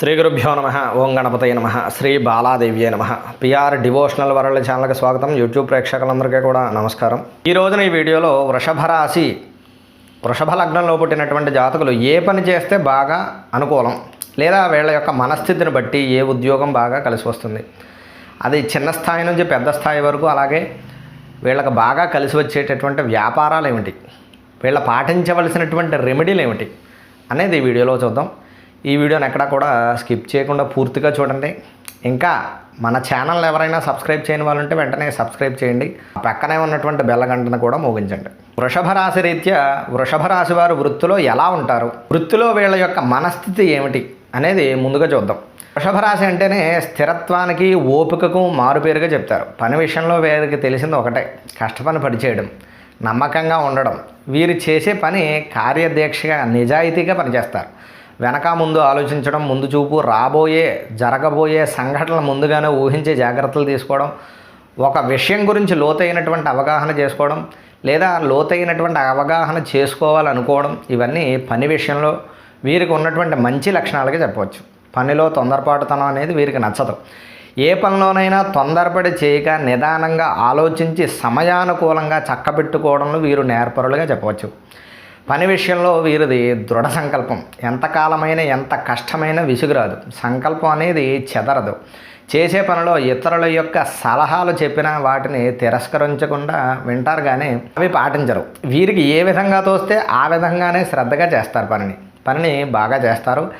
శ్రీ గురుభ్యో నమ ఓం గణపతయ నమ శ్రీ బాలాదేవ్యే నమ. పిఆర్ డివోషనల్ వరల్డ్ ఛానల్కి స్వాగతం. యూట్యూబ్ ప్రేక్షకులందరికీ కూడా నమస్కారం. ఈ రోజున ఈ వీడియోలో వృషభ రాశి వృషభ లగ్నంలో పుట్టినటువంటి జాతకులు ఏ పని చేస్తే బాగా అనుకూలం? లేదా వీళ్ళ యొక్క మనస్థితిని బట్టి ఏ ఉద్యోగం బాగా కలిసి వస్తుంది? అది చిన్న స్థాయి నుంచి పెద్ద స్థాయి వరకు అలాగే వీళ్ళకి బాగా కలిసి వచ్చేటటువంటి వ్యాపారాలు ఏమిటి? వీళ్ళ పాటించవలసినటువంటి రెమెడీలు ఏమిటి? అనేది ఈ వీడియోలో చూద్దాం. ఈ వీడియోని ఎక్కడా కూడా స్కిప్ చేయకుండా పూర్తిగా చూడండి. ఇంకా మన ఛానల్ ఎవరైనా సబ్స్క్రైబ్ చేయని వాళ్ళు ఉంటే వెంటనే సబ్స్క్రైబ్ చేయండి. పక్కనే ఉన్నటువంటి బెల్ల గంటను కూడా మోగించండి. వృషభ రాశి రీత్యా వృషభ రాశి వారు వృత్తిలో ఎలా ఉంటారు? వృత్తిలో వీళ్ళ యొక్క మనస్థితి ఏమిటి అనేది ముందుగా చూద్దాం. వృషభ రాశి అంటేనే స్థిరత్వానికి ఓపికకు మారుపేరుగా చెప్తారు. పని విషయంలో వీరికి తెలిసింది ఒకటే కష్టపని పనిచేయడం నమ్మకంగా ఉండడం. వీరు చేసే పని కార్యదీక్షగా నిజాయితీగా పనిచేస్తారు. వెనక ముందు ఆలోచించడం ముందు చూపు రాబోయే జరగబోయే సంఘటనలు ముందుగానే ఊహించే జాగ్రత్తలు తీసుకోవడం ఒక విషయం గురించి లోతైనటువంటి అవగాహన చేసుకోవడం లేదా లోతైనటువంటి అవగాహన చేసుకోవాలనుకోవడం ఇవన్నీ పని విషయంలో వీరికి ఉన్నటువంటి మంచి లక్షణాలుగా చెప్పవచ్చు. పనిలో తొందరపాటుతనం అనేది వీరికి నచ్చదు. ఏ పనిలోనైనా తొందరపడి చేయక నిదానంగా ఆలోచించి సమయానుకూలంగా చక్కబెట్టుకోవడంలో వీరు నేర్పరులుగా చెప్పవచ్చు. పని విషయంలో వీరిది దృఢ సంకల్పం. ఎంతకాలమైన ఎంత కష్టమైన విసుగురాదు. సంకల్పం అనేది చెదరదు. చేసే పనిలో ఇతరుల యొక్క సలహాలు చెప్పినా వాటిని తిరస్కరించకుండా వింటారు కానీ అవి పాటించరు. వీరికి ఏ విధంగా తోస్తే ఆ విధంగానే శ్రద్ధగా చేస్తారు పనిని. పనిని బాగా చేస్తారు.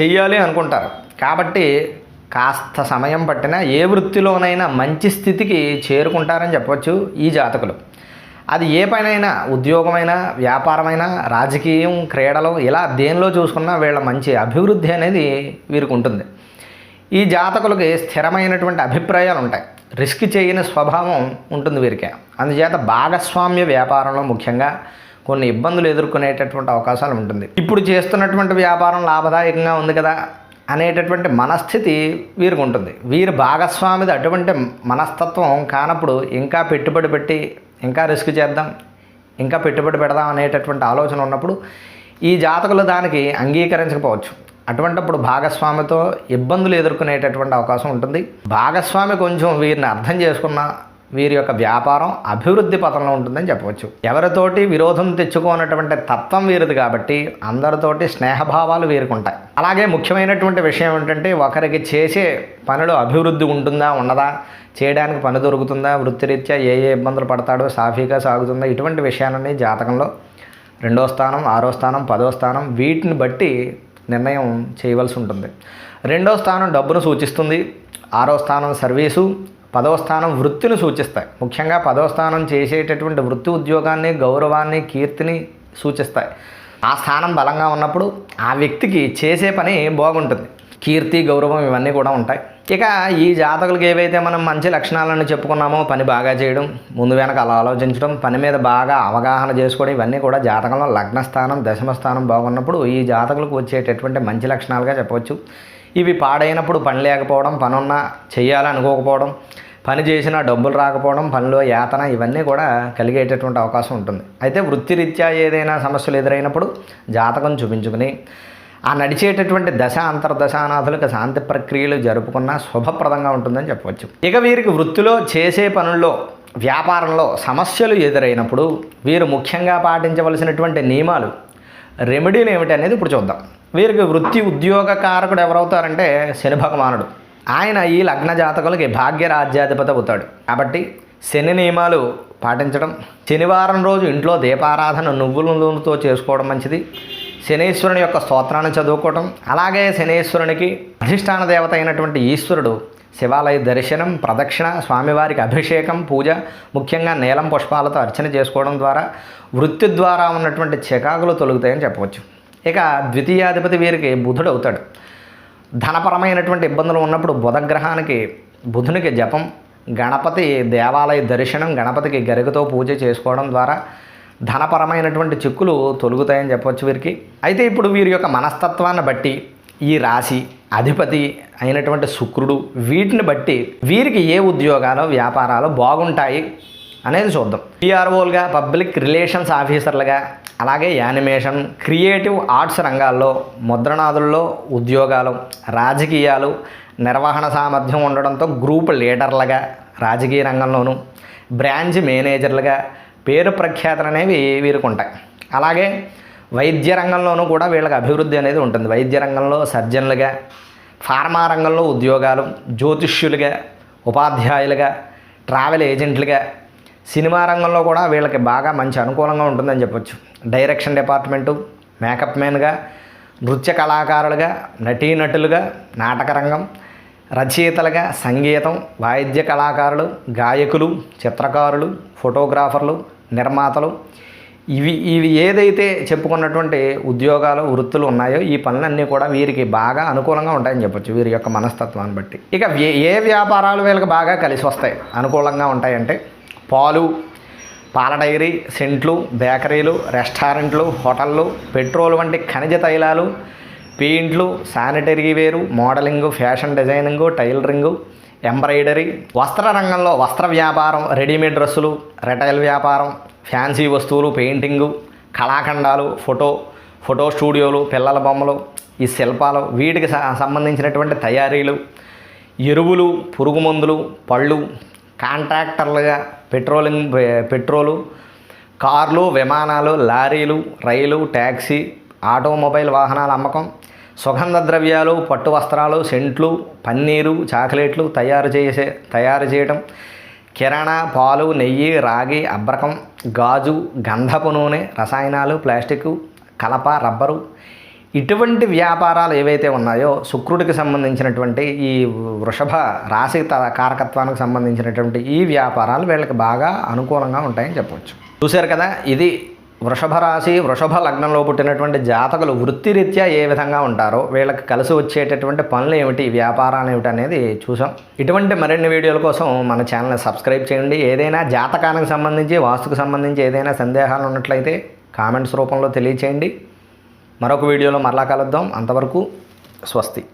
చెయ్యాలి అనుకుంటారు. కాబట్టి కాస్త సమయం పట్టినా ఏ వృత్తిలోనైనా మంచి స్థితికి చేరుకుంటారని చెప్పవచ్చు ఈ జాతకులు. అది ఏ పనైనా ఉద్యోగమైనా వ్యాపారమైనా రాజకీయం క్రీడలు ఇలా దేనిలో చూసుకున్నా వీళ్ళ మంచి అభివృద్ధి అనేది వీరికి ఉంటుంది ఈ జాతకులకి స్థిరమైనటువంటి అభిప్రాయాలు ఉంటాయి. రిస్క్ చేయని స్వభావం ఉంటుంది వీరికి. అందుచేత భాగస్వామ్య వ్యాపారంలో ముఖ్యంగా కొన్ని ఇబ్బందులు ఎదుర్కొనేటటువంటి అవకాశాలు ఉంటుంది. ఇప్పుడు చేస్తున్నటువంటి వ్యాపారం లాభదాయకంగా ఉంది కదా అనేటటువంటి మనస్థితి వీరికి ఉంటుంది వీరి భాగస్వామిది అటువంటి మనస్తత్వం కానప్పుడు ఇంకా పెట్టుబడి పెట్టి ఇంకా రిస్క్ చేద్దాం ఇంకా పెట్టుబడి పెడదాం అనేటటువంటి ఆలోచన ఉన్నప్పుడు ఈ జాతకులు దానికి అంగీకరించకపోవచ్చు. అటువంటిప్పుడు భాగస్వామితో ఇబ్బందులు ఎదుర్కొనేటటువంటి అవకాశం ఉంటుంది. భాగస్వామి కొంచెం వీరిని అర్థం చేసుకున్న వీరి యొక్క వ్యాపారం అభివృద్ధి పథంలో ఉంటుందని చెప్పవచ్చు. ఎవరితోటి విరోధం తెచ్చుకోనటువంటి తత్వం వీరిది కాబట్టి అందరితోటి స్నేహభావాలు వీరికి ఉంటాయి అలాగే ముఖ్యమైనటువంటి విషయం ఏంటంటే ఒకరికి చేసే పనిలో అభివృద్ధి ఉంటుందా ఉన్నదా చేయడానికి పని దొరుకుతుందా వృత్తిరీత్యా ఏ ఏ ఇబ్బందులు పడతాడో సాఫీగా సాగుతుందా ఇటువంటి విషయాలన్నీ జాతకంలో రెండో స్థానం ఆరో స్థానం పదో స్థానం వీటిని బట్టి నిర్ణయం చేయవలసి ఉంటుంది. రెండో స్థానం డబ్బును సూచిస్తుంది. ఆరో స్థానం సర్వీసు పదవ స్థానం వృత్తిని సూచిస్తాయి. ముఖ్యంగా పదవ స్థానం చేసేటటువంటి వృత్తి ఉద్యోగాన్ని గౌరవాన్ని కీర్తిని సూచిస్తాయి. ఆ స్థానం బలంగా ఉన్నప్పుడు ఆ వ్యక్తికి చేసే పని బాగుంటుంది. కీర్తి గౌరవం ఇవన్నీ కూడా ఉంటాయి. ఇక ఈ జాతకులకు ఏవైతే మనం మంచి లక్షణాలను చెప్పుకున్నామో పని బాగా చేయడం ముందు వెనక అలా ఆలోచించడం పని మీద బాగా అవగాహన చేసుకోవడం ఇవన్నీ కూడా జాతకంలో లగ్న స్థానం దశమ స్థానం బాగున్నప్పుడు ఈ జాతకులకు వచ్చేటటువంటి మంచి లక్షణాలుగా చెప్పవచ్చు. ఇవి పాడైనప్పుడు పని లేకపోవడం పనున్నా చేయాలనుకోకపోవడం పని చేసినా డబ్బులు రాకపోవడం పనిలో యాతన ఇవన్నీ కూడా కలిగేటటువంటి అవకాశం ఉంటుంది. అయితే వృత్తిరీత్యా ఏదైనా సమస్యలు ఎదురైనప్పుడు జాతకం చూపించుకుని ఆ నడిచేటటువంటి దశ అంతర్దశానాథులకు శాంతి ప్రక్రియలు జరుపుకున్న శుభప్రదంగా ఉంటుందని చెప్పవచ్చు. ఇక వీరికి వృత్తిలో చేసే పనుల్లో వ్యాపారంలో సమస్యలు ఎదురైనప్పుడు వీరు ముఖ్యంగా పాటించవలసినటువంటి నియమాలు రెమెడీలు ఏమిటి అనేది ఇప్పుడు చూద్దాం. వీరికి వృత్తి ఉద్యోగ కారకుడు ఎవరవుతారంటే శని భగవానుడు. ఆయన ఈ లగ్న జాతకులకి భాగ్య రాజ్యాధిపతి అవుతాడు. కాబట్టి శని నియమాలు పాటించడం శనివారం రోజు ఇంట్లో దీపారాధన నువ్వుల నూనెతో చేసుకోవడం మంచిది. శనీశ్వరుని యొక్క స్తోత్రాన్ని చదువుకోవటం అలాగే శనీశ్వరునికి అధిష్టాన దేవత అయినటువంటి ఈశ్వరుడు శివాలయ దర్శనం ప్రదక్షిణ స్వామివారికి అభిషేకం పూజ ముఖ్యంగా నీలం పుష్పాలతో అర్చన చేసుకోవడం ద్వారా వృత్తి ద్వారా ఉన్నటువంటి చికాకులు తొలుగుతాయని చెప్పవచ్చు. ఇక ద్వితీయాధిపతి వీరికి బుధుడు అవుతాడు ధనపరమైనటువంటి ఇబ్బందులు ఉన్నప్పుడు బుధగ్రహానికి బుధునికి జపం గణపతి దేవాలయ దర్శనం గణపతికి గరికతో పూజ చేసుకోవడం ద్వారా ధనపరమైనటువంటి చిక్కులు తొలుగుతాయని చెప్పవచ్చు వీరికి. అయితే ఇప్పుడు వీరి యొక్క మనస్తత్వాన్ని బట్టి ఈ రాశి అధిపతి అయినటువంటి శుక్రుడు వీటిని బట్టి వీరికి ఏ ఉద్యోగాలు వ్యాపారాలు బాగుంటాయి అనేది చూద్దాం. పిఆర్ఓలుగా పబ్లిక్ రిలేషన్స్ ఆఫీసర్లుగా అలాగే యానిమేషన్ క్రియేటివ్ ఆర్ట్స్ రంగాల్లో ముద్రణాదుల్లో ఉద్యోగాలు రాజకీయాలు నిర్వహణ సామర్థ్యం ఉండడంతో గ్రూప్ లీడర్లుగా రాజకీయ రంగంలోనూ బ్రాంచ్ మేనేజర్లుగా పేరు ప్రఖ్యాతలు అనేవి వీరికి ఉంటాయి అలాగే వైద్య రంగంలోనూ కూడా వీళ్ళకి అభివృద్ధి అనేది ఉంటుంది. వైద్య రంగంలో సర్జన్లుగా ఫార్మా రంగంలో ఉద్యోగాలు జ్యోతిష్యులుగా ఉపాధ్యాయులుగా ట్రావెల్ ఏజెంట్లుగా సినిమా రంగంలో కూడా వీళ్ళకి బాగా మంచి అనుకూలంగా ఉంటుందని చెప్పొచ్చు. డైరెక్షన్ డిపార్ట్మెంటు మేకప్ మ్యాన్గా నృత్య కళాకారులుగా నటీనటులుగా నాటకరంగం రచయితలుగా సంగీతం వాయిద్య కళాకారులు గాయకులు చిత్రకారులు ఫోటోగ్రాఫర్లు నిర్మాతలు. ఇవి ఇవి ఏదైతే చెప్పుకున్నటువంటి ఉద్యోగాలు వృత్తులు ఉన్నాయో ఈ పనులన్నీ కూడా వీరికి బాగా అనుకూలంగా ఉంటాయని చెప్పొచ్చు వీరి యొక్క మనస్తత్వాన్ని బట్టి. ఇక ఏ వ్యాపారాలు వీళ్ళకి బాగా కలిసి వస్తాయి అనుకూలంగా ఉంటాయంటే పాలు పాల డైరీ సెంట్లు బేకరీలు రెస్టారెంట్లు హోటళ్ళు పెట్రోల్ వంటి ఖనిజ తైలాలు పెయింట్లు sanitary ware modelling fashion designing tailoring embroidery వస్త్ర రంగంలో వస్త్ర వ్యాపారం రెడీమేడ్ డ్రెస్సులు రిటైల్ వ్యాపారం ఫ్యాన్సీ వస్తువులు పెయింటింగు కళాఖండాలు ఫోటో ఫోటో స్టూడియోలు పిల్లల బొమ్మలు ఈ శిల్పాలు వీటికి సంబంధించినటువంటి తయారీలు ఎరువులు పురుగు మందులు పళ్ళు కాంట్రాక్టర్లుగా పెట్రోలింగ్ పెట్రోలు కార్లు విమానాలు లారీలు రైలు ట్యాక్సీ ఆటోమొబైల్ వాహనాల అమ్మకం సుగంధ ద్రవ్యాలు పట్టు వస్త్రాలు సెంట్లు పన్నీరు చాక్లెట్లు తయారు చేసే తయారు చేయటం కిరాణా పాలు నెయ్యి రాగి అబ్రకం గాజు గంధపు నూనె రసాయనాలు ప్లాస్టిక్ కలప రబ్బరు ఇటువంటి వ్యాపారాలు ఏవైతే ఉన్నాయో శుక్రుడికి సంబంధించినటువంటి ఈ వృషభ రాశి త- కారకత్వానికి సంబంధించినటువంటి ఈ వ్యాపారాలు వీళ్ళకి బాగా అనుకూలంగా ఉంటాయని చెప్పవచ్చు. చూశారు కదా? ఇది వృషభ రాశి వృషభ లగ్నంలో పుట్టినటువంటి జాతకులు వృత్తిరీత్యా ఏ విధంగా ఉంటారో వీళ్ళకి కలిసి వచ్చేటటువంటి పనులు ఏమిటి వ్యాపారాలు ఏమిటి అనేది చూసాం ఇటువంటి మరిన్ని వీడియోల కోసం మన ఛానల్ని సబ్స్క్రైబ్ చేయండి. ఏదైనా జాతకానికి సంబంధించి వాస్తుకు సంబంధించి ఏదైనా సందేహాలు ఉన్నట్లయితే కామెంట్స్ రూపంలో తెలియచేయండి. మరొక వీడియోలో మరలా కలుద్దాం. అంతవరకు స్వస్తి.